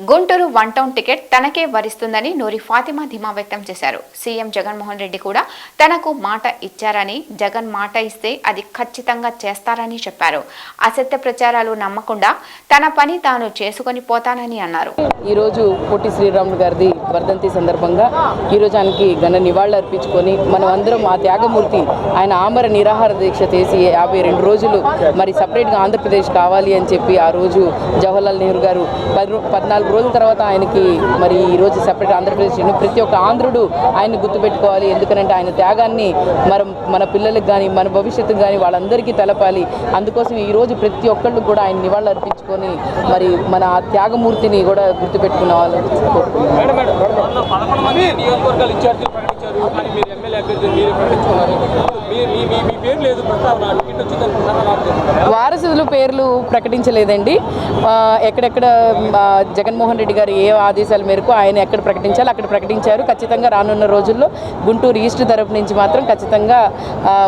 Guntur one town ticket తనకే వరిస్తుందని నూరి ఫాతిమా ధీమా వ్యక్తం చేశారు. సీఎం జగన్మోహన్ రెడ్డి కూడా తనకు మాట ఇచ్చారని జగన్ మాట ఇస్తే అది ఖచ్చితంగా చేస్తారని చెప్పారు. అసత్య ప్రచారాలు నమ్మకుండా తన పని తాను చేసుకొని పోతానని అన్నారు. ఈరోజు పొట్టి శ్రీరాములు గారిది వర్ధంతి సందర్భంగా ఈరోజు ఆయనకి ఘన నివాళులు అర్పించుకొని మనం అందరం ఆ త్యాగమూర్తి ఆయన ఆమర నిరాహార దీక్ష చేసి యాభై రెండు రోజులు మరి సపరేట్గా ఆంధ్రప్రదేశ్ కావాలి అని చెప్పి ఆ రోజు జవహర్లాల్ నెహ్రూ గారు పద్నాలుగు నాలుగు రోజుల తర్వాత ఆయనకి మరి ఈరోజు సెపరేట్ ఆంధ్రప్రదేశ్ ప్రతి ఒక్క ఆంధ్రుడు ఆయన్ని గుర్తుపెట్టుకోవాలి. ఎందుకంటే ఆయన త్యాగాన్ని మన మన పిల్లలకు కానీ మన భవిష్యత్తుకు కానీ వాళ్ళందరికీ తెలపాలి. అందుకోసం ఈ రోజు ప్రతి ఒక్కళ్ళు కూడా ఆయన నివాళులు అర్పించుకొని మరి మన త్యాగమూర్తిని కూడా గుర్తుపెట్టుకున్న వాళ్ళు. నియోజకవర్గాలు ఇన్ఛార్జీలు ప్రకటించారు. కానీ మీరు ఎమ్మెల్యే అభ్యర్థులు ప్రకటించుకున్నారు. వారసుల పేర్లు ప్రకటించలేదండి. ఎక్కడెక్కడ జగన్మోహన్ రెడ్డి గారు ఏ ఆదేశాల మేరకు ఆయన ఎక్కడ ప్రకటించాలో అక్కడ ప్రకటించారు. ఖచ్చితంగా రానున్న రోజుల్లో గుంటూరు ఈస్ట్ తరపు నుంచి మాత్రం ఖచ్చితంగా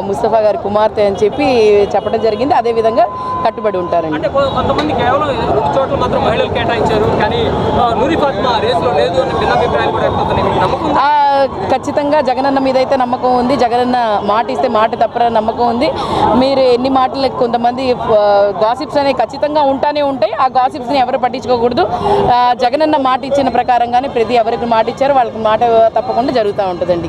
ముస్తఫా గారి కుమార్తె అని చెప్పి చెప్పడం జరిగింది. అదేవిధంగా కట్టుబడి ఉంటారండి. కొంతమంది కేవలం రెండు చోట్ల మాత్రం మహిళలు కేటాయించారు. కానీ ఆ, నూరి ఫాతిమా రేసులో లేదు అని భిన్నాభిప్రాయాలు కూడా ఖచ్చితంగా జగనన్న మీద అయితే నమ్మకం ఉంది. జగనన్న మాట ఇస్తే మాట తప్పరని నమ్మకం ఉంది. మీరు ఎన్ని మాటలు కొంతమంది గాసిప్స్ అనేవి ఖచ్చితంగా ఉంటానే ఉంటాయి. ఆ గాసిప్స్ని ఎవరు పట్టించుకోకూడదు. జగనన్న మాట ఇచ్చిన ప్రకారంగానే ప్రతి ఎవరికి మాట ఇచ్చారో వాళ్ళకి మాట తప్పకుండా జరుగుతూ ఉంటుందండి.